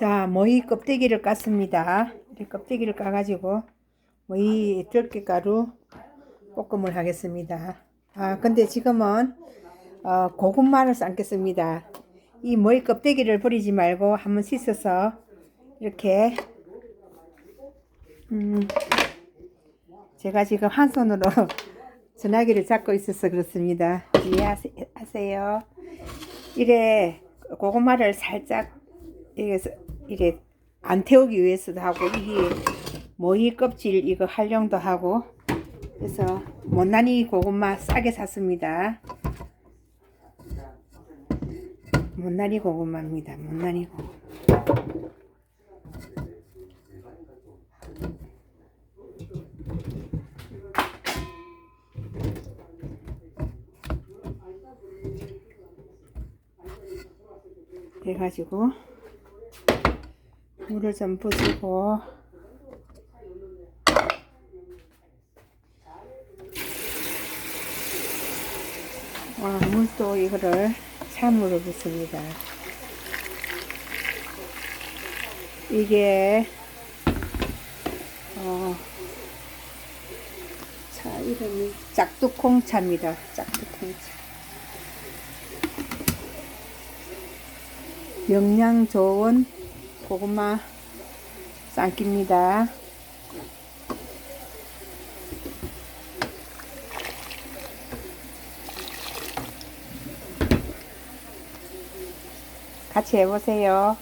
자, 모이 껍데기를 깠습니다. 이 껍데기를 까가지고 모이 들깨가루 볶음을 하겠습니다. 아, 근데 지금은 어, 고구마를 삶겠습니다. 이 모이 껍데기를 버리지 말고 한번 씻어서 이렇게 음, 제가 지금 한 손으로 전화기를 잡고 있어서 그렇습니다. 이해하세요. 이래 고구마를 살짝 이래서 이래 안 태우기 위해서도 하고 이게 모이 껍질 이거 활용도 하고 그래서 못난이 고구마 싸게 샀습니다. 못난이 고구마입니다. 못난이 고구마. 해가지고 물을 좀 부수고 와, 물도 이거를 찬물을 붓습니다. 이게 어, 차 이름이 짝두콩차입니다. 짝두콩차. 영양 좋은 고구마 삶기입니다. 같이 해보세요.